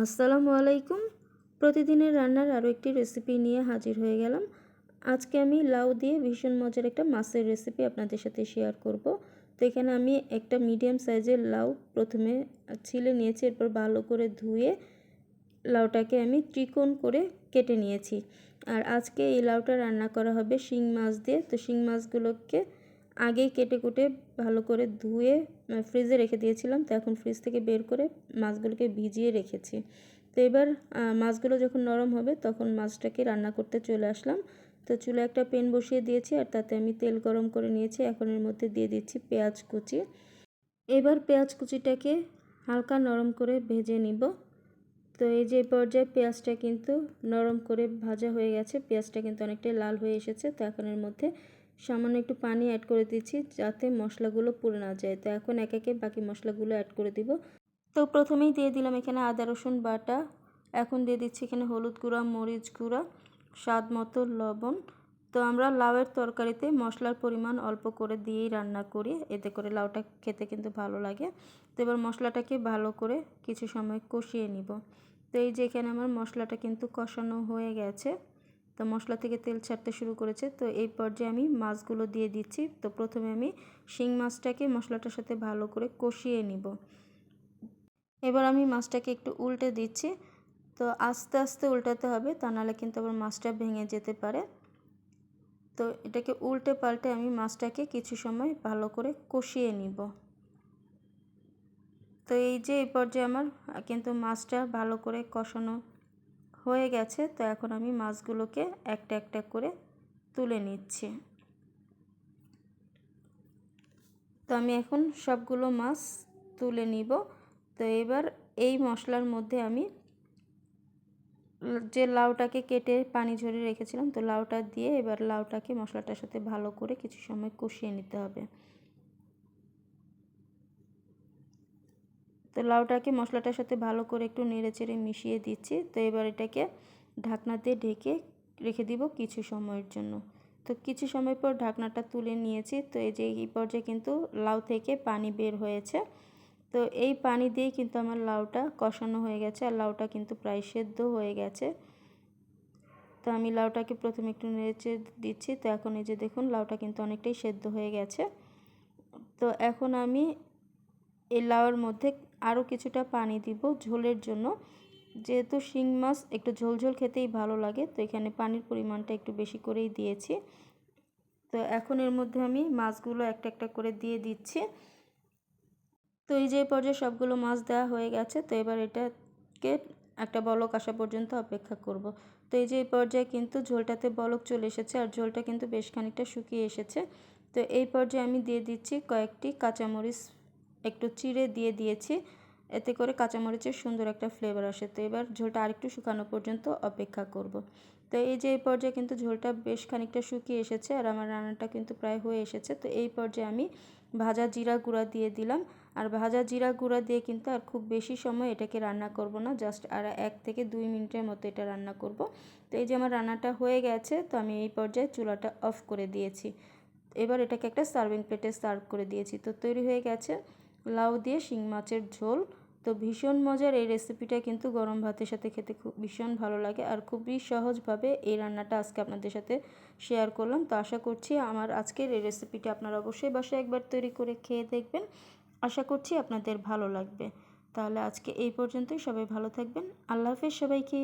আসসালামু আলাইকুম। প্রতিদিনের রান্নার আরও একটি রেসিপি নিয়ে হাজির হয়ে গেলাম। আজকে আমি লাউ দিয়ে ভীষণ মজার একটা মাছের রেসিপি আপনাদের সাথে শেয়ার করব। তো এখানে আমি একটা মিডিয়াম সাইজের লাউ প্রথমে ছিলে নিয়েছি, এরপর ভালো করে ধুয়ে লাউটাকে আমি ত্রিকোণ করে কেটে নিয়েছি। আর আজকে এই লাউটা রান্না করা হবে শিং মাছ দিয়ে। তো শিং মাছগুলোকে আগেই কেটে কুটে ভালো করে ধুয়ে ফ্রিজে রেখে দিয়েছিলাম। তো এখন ফ্রিজ থেকে বের করে মাছগুলোকে ভিজিয়ে রেখেছি। তো এবার মাছগুলো যখন নরম হবে তখন মাছটাকে রান্না করতে চলে আসলাম। তো চুলে একটা পেন বসিয়ে দিয়েছি আর তাতে আমি তেল গরম করে নিয়েছি। এখন এর মধ্যে দিয়ে দিচ্ছি পেঁয়াজ কুচি। এবার পেঁয়াজ কুচিটাকে হালকা নরম করে ভেজে নিব। তো এই যে পর্যায়ে পেঁয়াজটা কিন্তু নরম করে ভাজা হয়ে গেছে, পেঁয়াজটা কিন্তু অনেকটাই লাল হয়ে এসেছে। তো এখন এর মধ্যে সামান্য একটু পানি অ্যাড করে দিচ্ছি যাতে মশলাগুলো পুড়ে না যায়। তো এখন এক একে বাকি মশলাগুলো অ্যাড করে দিব। তো প্রথমেই দিয়ে দিলাম এখানে আদা, রসুন, বাটা। এখন দিয়ে দিচ্ছি এখানে হলুদ গুঁড়া, মরিচ গুঁড়া, স্বাদ মতো লবণ। তো আমরা লাউয়ের তরকারিতে মশলার পরিমাণ অল্প করে দিয়েই রান্না করি। এতে করে লাউটা খেতে কিন্তু ভালো লাগে। তো এবার মশলাটাকে ভালো করে কিছু সময় কষিয়ে নিব। তো এই যে এখানে আমার মশলাটা কিন্তু কষানো হয়ে গেছে। তো মশলা থেকে তেল ছাড়তে শুরু করেছে। তো এই পর্যায়ে আমি মাছগুলো দিয়ে দিচ্ছি। তো প্রথমে আমি শিং মাছটাকে মশলাটার সাথে ভালো করে কষিয়ে নিব। এবার আমি মাছটাকে একটু উল্টে দিচ্ছি। তো আস্তে আস্তে উল্টাতে হবে, তা নাহলে কিন্তু আবার মাছটা ভেঙে যেতে পারে। তো এটাকে উল্টে পাল্টে আমি মাছটাকে কিছু সময় ভালো করে কষিয়ে নিব। তো এই যে এই পর্যায়ে আমার কিন্তু মাছটা ভালো করে কষানো হয়ে গেছে, তো এখন আমি মাছগুলোকে একটা একটা করে তুলে নিচ্ছি। তো আমি এখন সবগুলো মাছ তুলে নিব। তো এবার এই মশলার মধ্যে আমি যে লাউটাকে কেটে পানি ঝরিয়ে রেখেছিলাম, তো লাউটা দিয়ে এবার লাউটাকে মশলাটার সাথে ভালো করে কিছু সময় কষিয়ে নিতে হবে। তো লাউটাকে মশলাটার সাথে ভালো করে একটু নেড়ে চেড়ে মিশিয়ে দিচ্ছি। তো এবার এটাকে ঢাকনা দিয়ে ঢেকে রেখে দিব কিছু সময়ের জন্য। তো কিছু সময় পর ঢাকনাটা তুলে নিয়েছি। তো এই যে এই পর্যায়ে কিন্তু লাউ থেকে পানি বের হয়েছে। তো এই পানি দিয়েই কিন্তু আমার লাউটা কষানো হয়ে গেছে আর লাউটা কিন্তু প্রায় সেদ্ধ হয়ে গেছে। তো আমি লাউটাকে প্রথমে একটু নেড়েচে দিচ্ছি। তো এখন এই যে দেখুন লাউটা কিন্তু অনেকটাই সেদ্ধ হয়ে গেছে। তো এখন আমি এই লাউয়ের মধ্যে আরও কিছুটা পানি দিব ঝোলের জন্য। যেহেতু শিং মাছ একটু ঝোলঝোল খেতেই ভালো লাগে, তো এখানে পানির পরিমাণটা একটু বেশি করেই দিয়েছি। তো এখন এর মধ্যে আমি মাছগুলো একটা একটা করে দিয়ে দিচ্ছি। তো এই যে পর্যায়ে সবগুলো মাছ দেওয়া হয়ে গেছে, তো এবার এটাকে একটা বলক আসা পর্যন্ত অপেক্ষা করব। তো এই যে এই পর্যায়ে কিন্তু ঝোলটাতে বলক চলে এসেছে, আর ঝোলটা কিন্তু বেশ খানিকটা শুকিয়ে এসেছে। তো এই পর্যায়ে আমি দিয়ে দিচ্ছি কয়েকটি কাঁচামরিচ একটু চিড়ে দিয়ে দিয়েছি। এতে করে কাঁচামরিচের সুন্দর একটা ফ্লেভার আসে। তো এবার ঝোলটা আরেকটু শুকানো পর্যন্ত অপেক্ষা করব। তো এই যে এই পর্যায়ে কিন্তু ঝোলটা বেশ খানিকটা শুকিয়ে এসেছে আর আমার রান্নাটা কিন্তু প্রায় হয়ে এসেছে। তো এই পর্যায়ে আমি ভাজা জিরা গুঁড়া দিয়ে দিলাম। আর ভাজা জিরা গুঁড়া দিয়ে কিন্তু আর খুব বেশি সময় এটাকে রান্না করব না। জাস্ট আর এক থেকে দুই মিনিটের মতো এটা রান্না করব। তো এই যে আমার রান্নাটা হয়ে গেছে, তো আমি এই পর্যায়ে চুলাটা অফ করে দিয়েছি। এবার এটাকে একটা সার্ভিং প্লেটে সার্ভ করে দিয়েছি। তো তৈরি হয়ে গেছে। লাউ দিয়ে শিং মাছের ঝোল। তো ভীষণ মজার এই রেসিপিটা কিন্তু গরম ভাতের সাথে খেতে খুব ভীষণ ভালো লাগে আর খুবই সহজভাবে এই রান্নাটা আজকে আপনাদের সাথে শেয়ার করলাম। তো আশা করছি আমার আজকের এই রেসিপিটা আপনারা অবশ্যই বাসায় একবার তৈরি করে খেয়ে দেখবেন। আশা করছি আপনাদের ভালো লাগবে। তাহলে আজকে এই পর্যন্তই। সবাই ভালো থাকবেন। আল্লাহ হাফেজ সবাইকে।